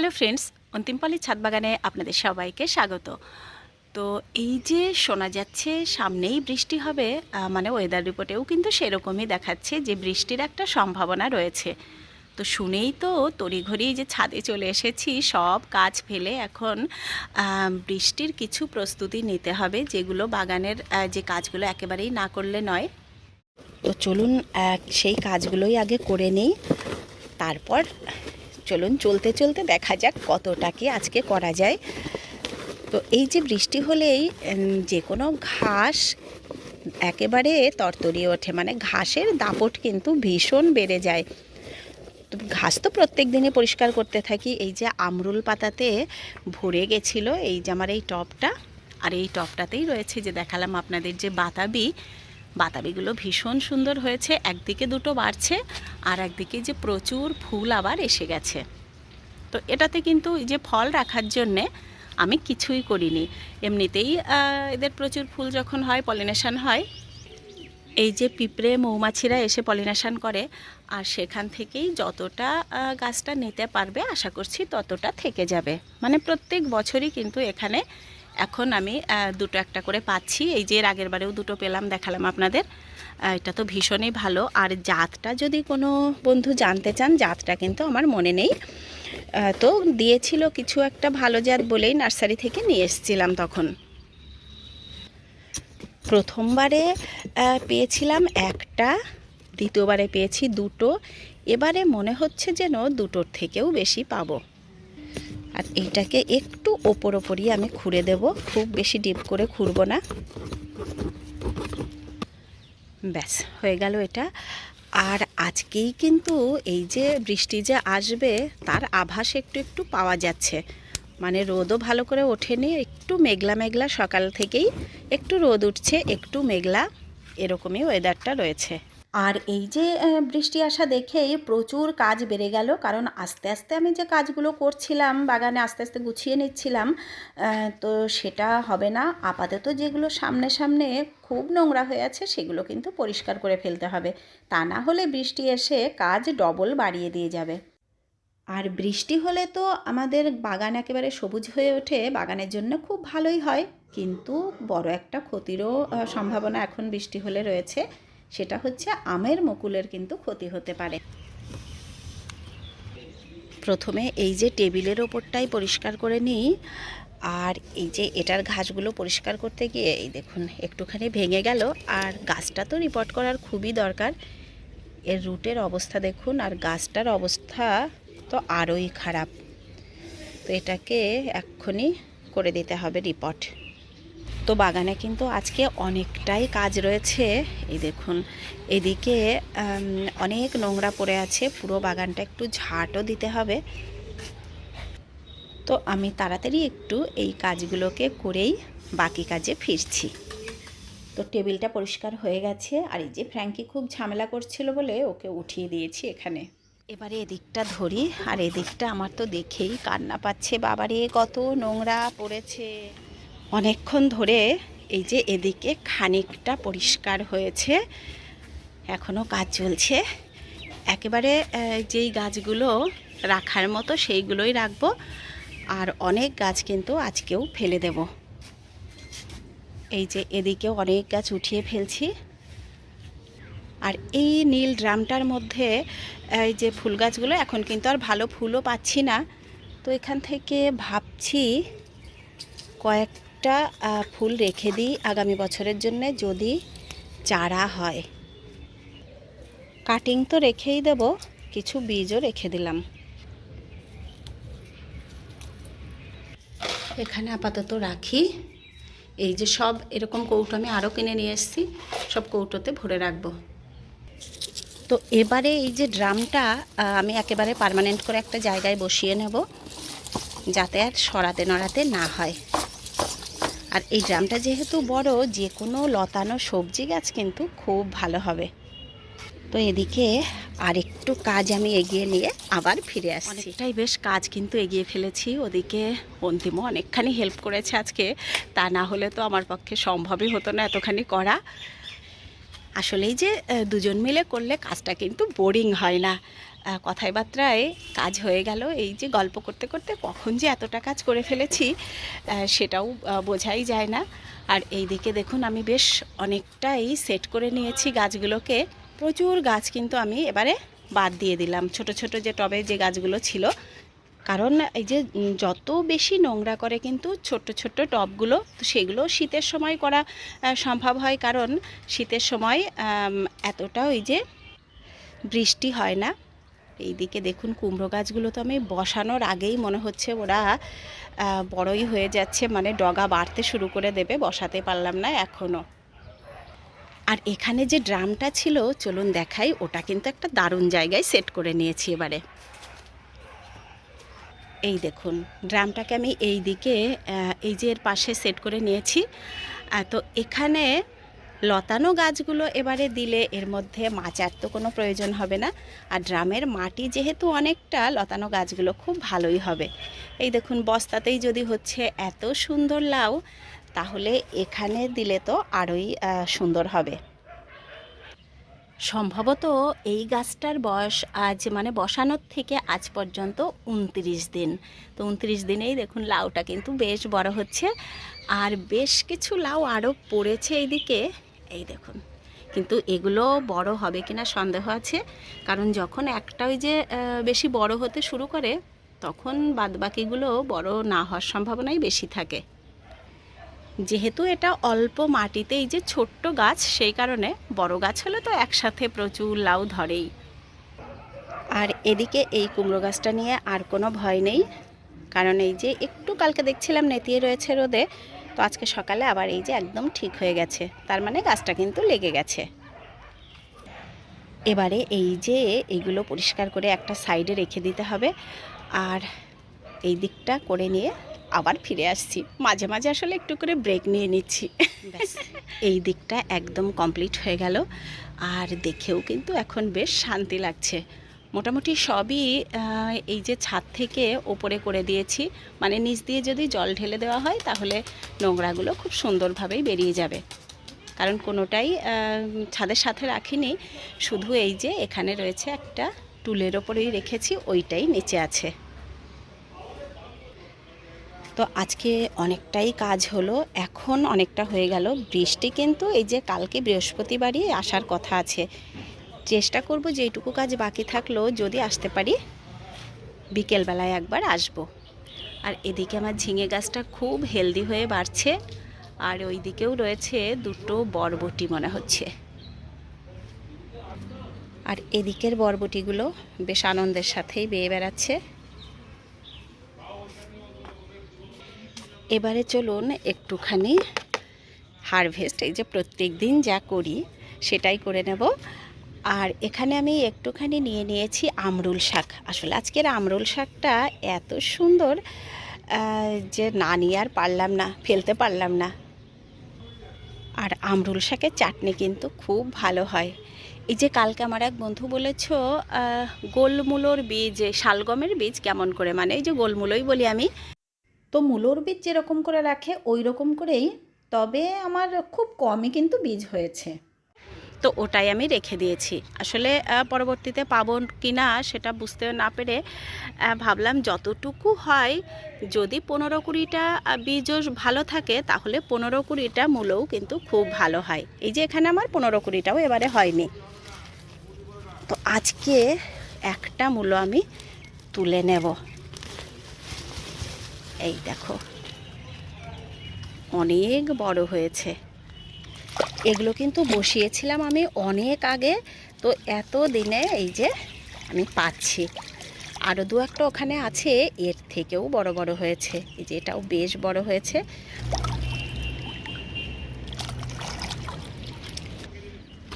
Hello friends অন্তিমপালি ছাদ বাগানে আপনাদের সবাইকে স্বাগত। তো এই যে শোনা যাচ্ছে, সামনেই বৃষ্টি হবে মানে ওয়েদার রিপোর্টেও কিন্তু সেরকমই দেখাচ্ছে যে বৃষ্টির একটা সম্ভাবনা রয়েছে। তো শুনেই তো তড়িঘড়ি যে ছাদে চলে এসেছি, সব কাজ ফেলে এখন বৃষ্টির কিছু প্রস্তুতি নিতে হবে, যেগুলো বাগানের যে কাজগুলো একেবারেই না করলে নয়। তো চলুন সেই কাজগুলোই আগে করে নিই। তারপর চলুন, চলতে চলতে দেখা যাক কতটা কি আজকে করা যায়। তো এই যে বৃষ্টি হলেই যে কোনো ঘাস একেবারে তরতরিয়ে ওঠে মানে ঘাসের দাপট কিন্তু ভীষণ বেড়ে যায়। তো ঘাস তো প্রত্যেক দিনে পরিষ্কার করতে থাকি। এই যে আমরুল পাতাতে ভরে গেছিল, এই যে আমার এই টপটা, আর এই টপটাতেই রয়েছে যে দেখালাম আপনাদের যে বাতাবি বাতাবিগুলো ভীষণ সুন্দর হয়েছে। একদিকে দুটো বাড়ছে, আর একদিকে যে প্রচুর ফুল আবার এসে গেছে। তো এটাতে কিন্তু যে ফল রাখার জন্যে আমি কিছুই করিনি। এমনিতেই এদের প্রচুর ফুল যখন হয়, পলিনেশন হয়, এই যে পিঁপড়ে, মৌমাছিরা এসে পলিনেশন করে, আর সেখান থেকেই যতটা গাছটা নিতে পারবে, আশা করছি ততটা থেকে যাবে। মানে প্রত্যেক বছরই কিন্তু এখানে এখন আমি দুটো একটা করে পাচ্ছি। এই যে এর আগের বারেও দুটো পেলাম, দেখালাম আপনাদের। এটা তো ভীষণই ভালো। আর জাতটা যদি কোনো বন্ধু জানতে চান, জাতটা কিন্তু আমার মনে নেই। তো দিয়েছিল কিছু একটা ভালো জাত বলেই নার্সারি থেকে নিয়ে এসেছিলাম তখন। প্রথমবারে পেয়েছিলাম একটা, দ্বিতীয়বারে পেয়েছি দুটো। এবারে মনে হচ্ছে যেন দুটোর থেকেও বেশি পাবো। আর এইটাকে একটু ওপর ওপরই আমি খুঁড়ে দেব। খুব বেশি ডিপ করে খুঁড়বো না। ব্যাস, হয়ে গেল এটা। আর আজকেই কিন্তু এই যে বৃষ্টি যে আসবে, তার আভাস একটু একটু পাওয়া যাচ্ছে। মানে রোদও ভালো করে ওঠেনি, একটু মেঘলা মেঘলা সকাল থেকেই। একটু রোদ উঠছে, একটু মেঘলা। এরকমই ওয়েদারটা রয়েছে। আর এই যে বৃষ্টি আসা দেখেই প্রচুর কাজ বেড়ে গেল। কারণ আস্তে আস্তে আমি যে কাজগুলো করছিলাম, বাগানে আস্তে আস্তে গুছিয়ে নিচ্ছিলাম তো সেটা হবে না। আপাতত যেগুলো সামনে সামনে খুব নোংরা হয়ে আছে, সেগুলো কিন্তু পরিষ্কার করে ফেলতে হবে। তা না হলে বৃষ্টি এসে কাজ ডবল বাড়িয়ে দিয়ে যাবে। আর বৃষ্টি হলে তো আমাদের বাগান একেবারে সবুজ হয়ে ওঠে, বাগানের জন্য খুব ভালোই হয়। কিন্তু বড় একটা ক্ষতিরও সম্ভাবনা এখন বৃষ্টি হলে রয়েছে। সেটা হচ্ছে আমের মুকুলের কিন্তু ক্ষতি হতে পারে। প্রথমে এই যে টেবিলের ওপরটাই পরিষ্কার করে নিই, আর এই যে এটার ঘাসগুলো পরিষ্কার করতে গিয়ে, এই দেখুন, একটুখানি ভেঙে গেল, আর গাছটা তো রিপোর্ট করার খুবই দরকার। এর রুটের অবস্থা দেখুন, আর গাছটার অবস্থা তো আরোই খারাপ। তো এটাকে এক্ষুনি করে দিতে হবে রিপোর্ট তো বাগানে কিন্তু আজকে অনেকটাই কাজ রয়েছে। এই দেখুন, এদিকে অনেক নোংরা পড়ে আছে, পুরো বাগানটা একটু ঝাঁটও দিতে হবে। তো আমি তাড়াতাড়ি একটু এই কাজগুলোকে করেই বাকি কাজে ফিরছি। তো টেবিলটা পরিষ্কার হয়ে গেছে, আর এই যে ফ্র্যাঙ্কি খুব ঝামেলা করছিল বলে ওকে উঠিয়ে দিয়েছি এখানে। এবারে এদিকটা ধরি, আর এদিকটা আমার তো দেখেই কান্না পাচ্ছে, বাবারে কত নোংরা পড়েছে। অনেকক্ষণ ধরে এই যে এদিকে খানিকটা পরিষ্কার হয়েছে এখনও কাজ চলছে। একেবারে যেই গাছগুলো রাখার মতো সেইগুলোই রাখব, আর অনেক গাছ কিন্তু আজকেও ফেলে দেব। এই যে এদিকেও অনেক গাছ উঠিয়ে ফেলছি। আর এই নীল ড্রামটার মধ্যে এই যে ফুল গাছগুলো, এখন কিন্তু আর ভালো ফুলও পাচ্ছি না। তো এখান থেকে ভাবছি কয়েকটা আহ, ফুল রেখে দিই আগামী বছরের জন্য যদি চারা হয়। কাটিং তো রেখেই দেব কিছু বীজও রেখে দিলাম। এখানে আপাতত রাখি। এই যে সব এরকম কৌটো আমি আরও কিনে নিয়ে এসেছি সব কৌটোতে ভরে রাখব। তো এবারে এই যে ড্রামটা আমি একেবারে পার্মানেন্ট করে একটা জায়গায় বসিয়ে নেব যাতে আর সরাতে নড়াতে না হয়। আর এই ড্রামটা যেহেতু বড় যে কোনো লতানো সবজি গাছ কিন্তু খুব ভালো হবে। তো এদিকে আর একটু কাজ আমি এগিয়ে নিয়ে আবার ফিরে আসছি। অনেকটাই বেশ কাজ কিন্তু এগিয়ে ফেলেছি। ওদিকে অন্তিমও অনেকখানি হেল্প করেছে আজকে। তা না হলে তো আমার পক্ষে সম্ভবই হতো না এতখানি করা। আসলেই যে দুজন মিলে করলে কাজটা কিন্তু বোরিং হয় না। কথায় বার্তায় কাজ হয়ে গেল। এই যে গল্প করতে করতে কখন যে এতটা কাজ করে ফেলেছি সেটাও বোঝাই যায় না। আর এই দিকে দেখুন, আমি বেশ অনেকটাই সেট করে নিয়েছি গাছগুলোকে। প্রচুর গাছ কিন্তু আমি এবারে বাদ দিয়ে দিলাম। ছোট ছোট যে টবে যে গাছগুলো ছিল কারণ এই যে যত বেশি নোংরা করে কিন্তু ছোট্ট ছোট্ট টবগুলো, তো সেগুলো শীতের সময় করা সম্ভব হয়। কারণ শীতের সময় এতটা ওই যে বৃষ্টি হয় না। এইদিকে দেখুন, কুমড়ো গাছগুলো তো আমি বসানোর আগেই মনে হচ্ছে ওরা বড়ই হয়ে যাচ্ছে। মানে ডগা বাড়তে শুরু করে দেবে, বসাতে পারলাম না এখনও আর এখানে যে ড্রামটা ছিল, চলুন দেখাই, ওটা কিন্তু একটা দারুণ জায়গায় সেট করে নিয়েছি এবারে। এই দেখুন, ড্রামটাকে আমি এই দিকে এই যে এর পাশে সেট করে নিয়েছি। তো এখানে লতানো গাছগুলো এবারে দিলে এর মধ্যে মাচার তো কোনো প্রয়োজন হবে না। আর ড্রামের মাটি যেহেতু অনেকটা, লতানো গাছগুলো খুব ভালোই হবে। এই দেখুন, বস্তাতেই যদি হচ্ছে এত সুন্দর লাউ, তাহলে এখানে দিলে তো আরোই সুন্দর হবে। সম্ভবত এই গাছটার বয়স আজ মানে বসানোর থেকে আজ পর্যন্ত উনত্রিশ দিন। তো উনত্রিশ দিনেই দেখুন লাউটা কিন্তু বেশ বড় হচ্ছে। আর বেশ কিছু লাউ আরও পড়েছে এইদিকে। এই দেখুন, কিন্তু এগুলো বড় হবে কিনা সন্দেহ আছে। কারণ যখন একটা ওই যে বেশি বড় হতে শুরু করে, তখন বাদবাকিগুলো বড় না হওয়ার সম্ভাবনাই বেশি থাকে। যেহেতু এটা অল্প মাটিতে এই যে ছোট্ট গাছ, সেই কারণে বড় গাছ হলে তো একসাথে প্রচুর লাউ ধরেই। আর এদিকে এই কুমড়ো গাছটা নিয়ে আর কোনো ভয় নেই, কারণ এই যে একটু কালকে দেখছিলাম নেতিয়ে রয়েছে রোদে, তো আজকে সকালে আবার এই যে একদম ঠিক হয়ে গেছে, তার মানে গাছটা কিন্তু লেগে গেছে। এবারে এই যে এইগুলো পরিষ্কার করে একটা সাইডে রেখে দিতে হবে, আর এই দিকটা করে নিয়ে আবার ফিরে আসছি। মাঝে মাঝে আসলে একটু করে ব্রেক নিয়ে নিচ্ছি। এই দিকটা একদম কমপ্লিট হয়ে গেল। আর দেখেও কিন্তু এখন বেশ শান্তি লাগছে। মোটামুটি সবই এই যে ছাদ থেকে ওপরে করে দিয়েছি। মানে নিচ দিয়ে যদি জল ঢেলে দেওয়া হয় তাহলে নোংরাগুলো খুব সুন্দরভাবেই বেরিয়ে যাবে। কারণ কোনোটাই ছাদের সাথে রাখিনি। শুধু এই যে এখানে রয়েছে একটা টুলের ওপরেই রেখেছি ওইটাই নিচে আছে। তো আজকে অনেকটাই কাজ হলো, এখন অনেকটা হয়ে গেল। বৃষ্টি কিন্তু এই যে কালকে বৃহস্পতিবারই আসার কথা আছে। চেষ্টা করব যেটুকু কাজ বাকি থাকল যদি আসতে পারি, বিকেলবেলায় একবার আসব। আর এদিকে আমার ঝিঙে গাছটা খুব হেলদি হয়ে বাড়ছে, আর ওই দিকেও রয়েছে দুটো বরবটি মনে হচ্ছে। আর এদিকের বরবটিগুলো বেশ আনন্দের সাথেই বেয়ে বেড়াচ্ছে। এবারে চলুন একটুখানি হারভেস্ট এই যে প্রত্যেক দিন যা করি সেটাই করে নেব। আর এখানে আমি একটুখানি নিয়ে নিয়েছি আমরুল শাক। আসলে আজকের আমরুল শাকটা এত সুন্দর যে না নিয়ে আর পারলাম না, ফেলতে পারলাম না। আর আমরুল শাকের চাটনি কিন্তু খুব ভালো হয়। এই যে কালকে আমার এক বন্ধু বলেছ গোলমূলোর বীজ, শালগমের বীজ কেমন করে? মানে এই যে গোলমূলোই বলি আমি। তো মূলোর বীজ যেরকম করে রাখে ওই রকম করেই। তবে আমার খুব কমই কিন্তু বীজ হয়েছে। তো ওটাই আমি রেখে দিয়েছি। আসলে পরবর্তীতে পাবো কি না সেটা বুঝতে না পেরে ভাবলাম যতটুকু হয়, যদি পনেরো কুড়িটা বীজও ভালো থাকে, তাহলে পনেরো কুড়িটা মূলও কিন্তু খুব ভালো হয়। এই যে এখানে আমার পনেরো কুড়িটাও এবারে হয়নি। তো আজকে একটা মূলো আমি তুলে নেব। এই দেখো। অনেক বড় হয়েছে। এগুলো কিন্তু বসিয়েছিলাম আমি অনেক আগে। তো এত দিনে এই যে আমি পাচ্ছি। আরও দু একটা ওখানে আছে, এর থেকেও বড় বড় হয়েছে। এই যে এটাও বেশ বড় হয়েছে।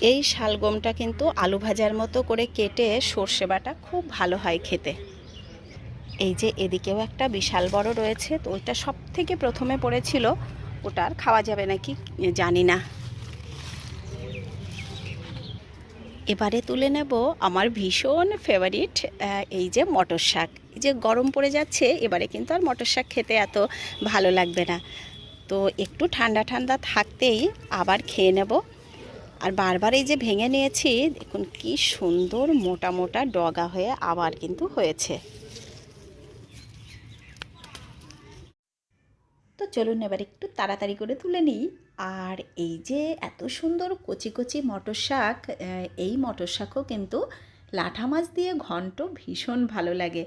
এই শালগমটা কিন্তু আলু ভাজার মতো করে কেটে সর্ষে বাটা খুব ভালো হয় খেতে। এই যে এদিকেও একটা বিশাল বড় রয়েছে, তো ওইটা সব থেকে প্রথমে পড়েছিল। ওটা আর খাওয়া যাবে নাকি? জানি না। এবারে তুলে নেব আমার ভীষণ ফেভারিট এই যে মটর শাক। এই যে গরম পড়ে যাচ্ছে, এবারে কিন্তু আর মটর শাক খেতে এত ভালো লাগবে না। তো একটু ঠান্ডা ঠান্ডা থাকতেই আবার খেয়ে নেব। আর বারবার এই যে ভেঙে নিয়েছি, দেখুন কি সুন্দর মোটা মোটা ডগা হয়ে আবার কিন্তু হয়েছে। তো চলুন এবার একটু তাড়াতাড়ি করে তুলে নিই। আর এই যে এত সুন্দর কচি কচি মটর শাক এই মটর শাকও কিন্তু লাঠা মাছ দিয়ে ঘন্ট ভীষণ ভালো লাগে।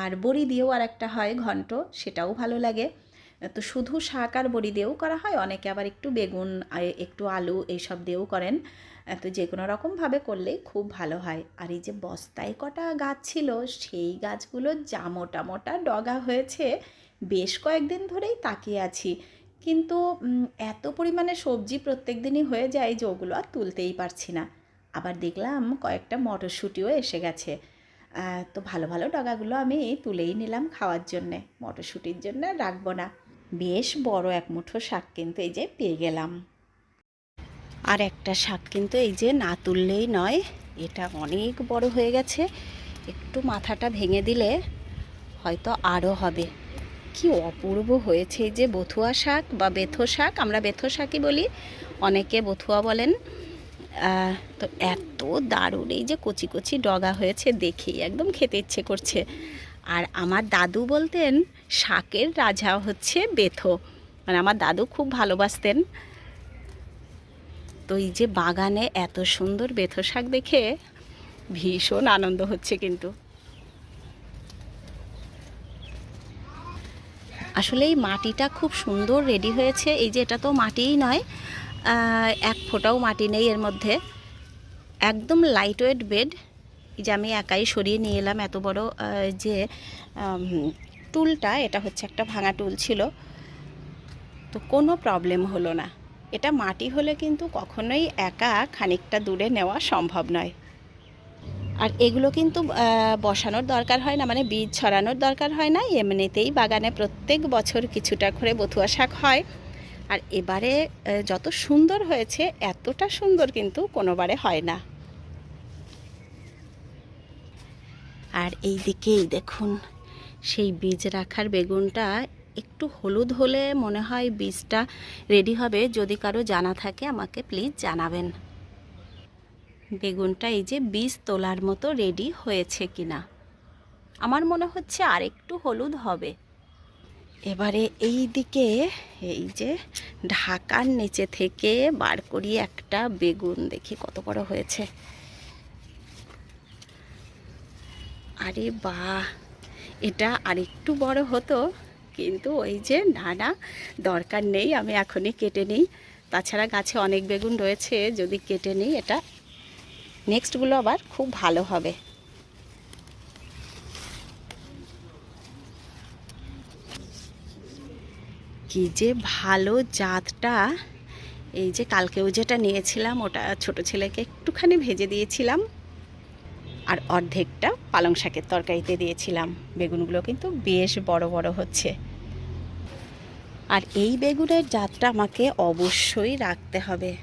আর বড়ি দিয়েও আর একটা হয় ঘন্ট, সেটাও ভালো লাগে। তো শুধু শাক আর বড়ি দিয়েও করা হয়, অনেকে আবার একটু বেগুন একটু আলু এইসব দিয়েও করেন। তো যে কোনো রকমভাবে করলেই খুব ভালো হয়। আর এই যে বস্তায় কটা গাছ ছিল, সেই গাছগুলো যা মোটা মোটা ডগা হয়েছে বেশ কয়েকদিন ধরেই তাকিয়ে আছি। কিন্তু এত পরিমাণে সবজি প্রত্যেক দিনই হয়ে যায় যে ওগুলো আর তুলতেই পারছি না। আবার দেখলাম কয়েকটা মটরশুঁটিও এসে গেছে। তো ভালো ভালো ডগাগুলো আমি তুলেই নিলাম খাওয়ার জন্যে। মটরশুঁটির জন্য রাখব না। বেশ বড় এক মুঠো শাক কিন্তু এই যে পেয়ে গেলাম। আর একটা শাক কিন্তু এই যে না তুললেই নয়, এটা অনেক বড় হয়ে গেছে। একটু মাথাটা ভেঙে দিলে হয়তো আরও হবে। কি অপূর্ব হয়েছে যে বথুয়া শাক বা বেথো শাক, আমরা বেথো শাকই বলি, অনেকে বথুয়া বলেন। তো এত দারুণ এই যে কচি কচি ডগা হয়েছে দেখেই, একদম খেতে ইচ্ছে করছে। আর আমার দাদু বলতেন, শাকের রাজা হচ্ছে বেথো। মানে আমার দাদু খুব ভালোবাসতেন। তো এই যে বাগানে এত সুন্দর বেথো শাক দেখে ভীষণ আনন্দ হচ্ছে কিন্তু। আসলে এই মাটিটা খুব সুন্দর রেডি হয়েছে। এই যে এটা তো মাটিই নয় এক ফোঁটাও মাটি নেই এর মধ্যে। একদম লাইট ওয়েট বেড এই যে আমি একাই সরিয়ে নিয়ে এলাম এত বড় যে টুলটা, এটা হচ্ছে একটা ভাঙা টুল ছিল। তো কোনো প্রবলেম হলো না। এটা মাটি হলে কিন্তু কখনোই একা খানিকটা দূরে নেওয়া সম্ভব নয়। আর এগুলো কিন্তু বসানোর দরকার হয় না মানে বীজ ছড়ানোর দরকার হয় না, এমনিতেই বাগানে প্রত্যেক বছর কিছুটা করে বথুয়া শাক হয়। আর এবারে যত সুন্দর হয়েছে, এতটা সুন্দর কিন্তু কোনোবারে হয় না। আর এই দিকেই দেখুন, সেই বীজ রাখার বেগুনটা একটু হলুদ হলে মনে হয় বীজটা রেডি হবে। যদি কারও জানা থাকে, আমাকে প্লিজ জানাবেন। বেগুনটা এই যে বীজ তোলার মতো রেডি হয়েছে কিনা। আমার মনে হচ্ছে আর একটু হলুদ হবে। এবারে এই দিকে এই যে ঢাকার নিচে থেকে বার করি একটা বেগুন, দেখি কত বড় হয়েছে। আরে বাহ! এটা আরেকটু বড় হতো, কিন্তু ওই যে না না, দরকার নেই, আমি এখনই কেটে নিই। তাছাড়া গাছে অনেক বেগুন রয়েছে, যদি কেটে নিই, এটা নেক্সটগুলো আবার খুব ভালো হবে। কি যে ভালো জাতটা। এই যে কালকেও যেটা নিয়েছিলাম, ওটা ছোট ছেলেকে একটুখানি ভেজে দিয়েছিলাম। আর অর্ধেকটা পালং শাকের তরকারিতে দিয়েছিলাম। বেগুনগুলো কিন্তু বেশ বড় বড় হচ্ছে। আর এই বেগুনের জাতটা আমাকে অবশ্যই রাখতে হবে।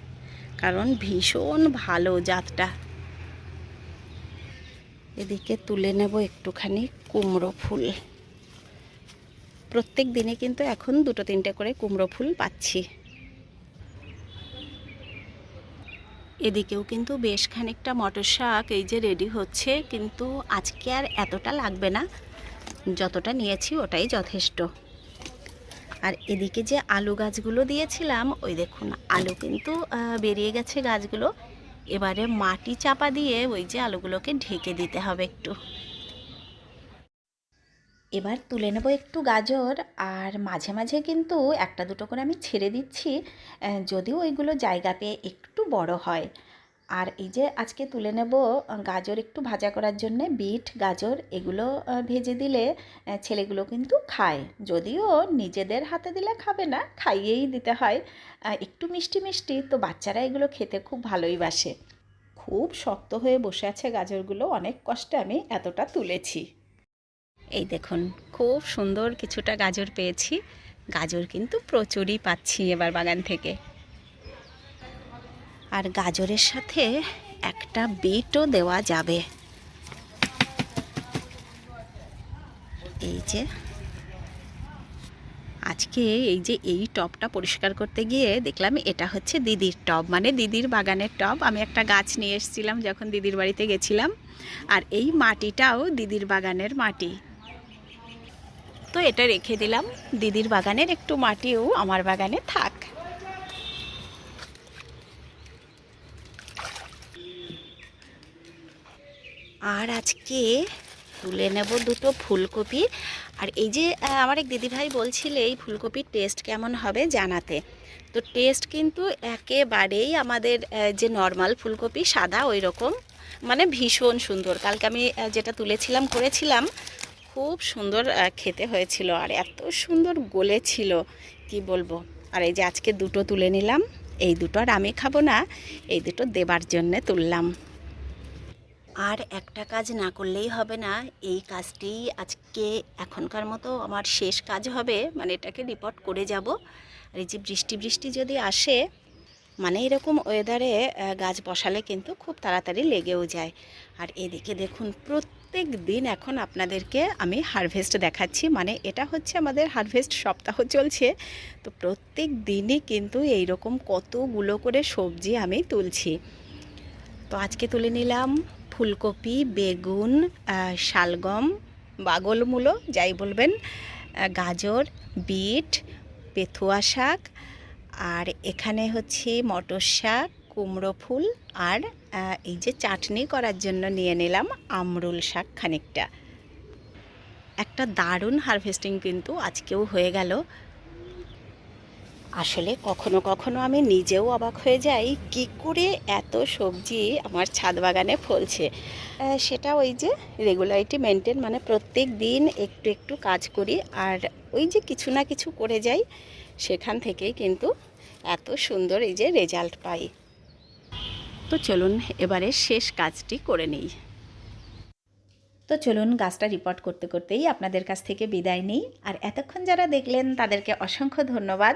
কারণ ভীষণ ভালো জাতটা। এদিকে তুলে নেব একটুখানি কুমড়ো ফুল। প্রত্যেক দিনে কিন্তু এখন দুটো তিনটে করে কুমড়ো ফুল পাচ্ছি। এদিকেও কিন্তু বেশ খানিকটা মটর শাক এই যে রেডি হচ্ছে, কিন্তু আজকে আর এতটা লাগবে না। যতটা নিয়েছি ওটাই যথেষ্ট। আর এদিকে যে আলু গাছগুলো দিয়েছিলাম, ওই দেখুন, আলু কিন্তু বেরিয়ে গেছে গাছগুলো। এবারে মাটি চাপা দিয়ে ওই যে আলুগুলোকে ঢেকে দিতে হবে একটু। এবার তুলে নেব একটু গাজর আর মাঝে মাঝে কিন্তু একটা দুটো করে আমি ছেড়ে দিচ্ছি যদি যদিও ওইগুলো জায়গা পেয়ে একটু বড় হয়। আর এই যে আজকে তুলে নেব গাজর একটু ভাজা করার জন্য, বিট, গাজর এগুলো ভেজে দিলে ছেলেগুলো কিন্তু খায়। যদিও নিজেদের হাতে দিলে খাবে না, খাইয়েই দিতে হয়। একটু মিষ্টি মিষ্টি, তো বাচ্চারা এগুলো খেতে খুব ভালোই বাসে। খুব শক্ত হয়ে বসে আছে গাজরগুলো, অনেক কষ্টে আমি এতটা তুলেছি। এই দেখুন, খুব সুন্দর কিছুটা গাজর পেয়েছি। গাজর কিন্তু প্রচুরই পাচ্ছি এবার বাগান থেকে। আর গাজরের সাথে একটা বিটও দেওয়া যাবে। এই যে, আজকে এই যে এই টবটা পরিষ্কার করতে গিয়ে দেখলাম এটা হচ্ছে দিদির টব মানে দিদির বাগানের টব আমি একটা গাছ নিয়ে এসেছিলাম যখন দিদির বাড়িতে গেছিলাম। আর এই মাটিটাও দিদির বাগানের মাটি। তো এটা রেখে দিলাম। দিদির বাগানের একটু মাটিও আমার বাগানে থাক। আর আজকে তুলে নেব দুটো ফুলকপি। আর এই যে আমার এক দিদিভাই বলছিলে এই ফুলকপির টেস্ট কেমন হবে জানাতে। তো টেস্ট কিন্তু একেবারেই আমাদের যে নর্মাল ফুলকপি সাদা ওই রকম মানে ভীষণ সুন্দর। কালকে আমি যেটা তুলেছিলাম, করেছিলাম, খুব সুন্দর খেতে হয়েছিল। আর এত সুন্দর গলেছিল, কি বলব। আর এই যে আজকে দুটো তুলে নিলাম, এই দুটো আর আমি খাব না, এই দুটো দেবার জন্যে তুললাম। আর একটা কাজ না করলেই হবে না, এই কাজটি আজকে এখনকার মতো আমার শেষ কাজ হবে মানে এটাকে রিপোর্ট করে যাব। আর এই যে বৃষ্টি বৃষ্টি যদি আসে মানে এরকম ওয়েদারে গাছ বসালে কিন্তু খুব তাড়াতাড়ি লেগেও যায়। আর এদিকে দেখুন, প্রত্যেক দিন এখন আপনাদেরকে আমি হারভেস্ট দেখাচ্ছি মানে এটা হচ্ছে আমাদের হারভেস্ট সপ্তাহ চলছে। তো প্রত্যেক দিনই কিন্তু এই রকম কতগুলো করে সবজি আমি তুলছি। তো আজকে তুলে নিলাম ফুলকপি, বেগুন শালগম, বাগলমূলো, যাই বলবেন গাজর, বিট, পেথুয়া শাক, আর এখানে হচ্ছে মটর শাক, কুমড়ো ফুল, আর এই যে চাটনি করার জন্য নিয়ে নিলাম আমরুল শাক খানিকটা। একটা দারুণ হারভেস্টিং কিন্তু আজকেও হয়ে গেল। আসলে কখনো কখনো আমি নিজেও অবাক হয়ে যাই, কি করে এত সবজি আমার ছাদ বাগানে ফলছে। সেটা ওই যে রেগুলারিটি মেনটেন মানে প্রত্যেক দিন একটু একটু কাজ করি আর ওই যে কিছু না কিছু করে যাই, সেখান থেকেই কিন্তু এত সুন্দর এই যে রেজাল্ট পাই। তো চলুন এবারে শেষ কাজটি করে নিই। তো চলুন গাছটা রিপোর্ট করতে করতেই আপনাদের কাছ থেকে বিদায় নিই। আর এতক্ষণ যারা দেখলেন তাদেরকে অসংখ্য ধন্যবাদ।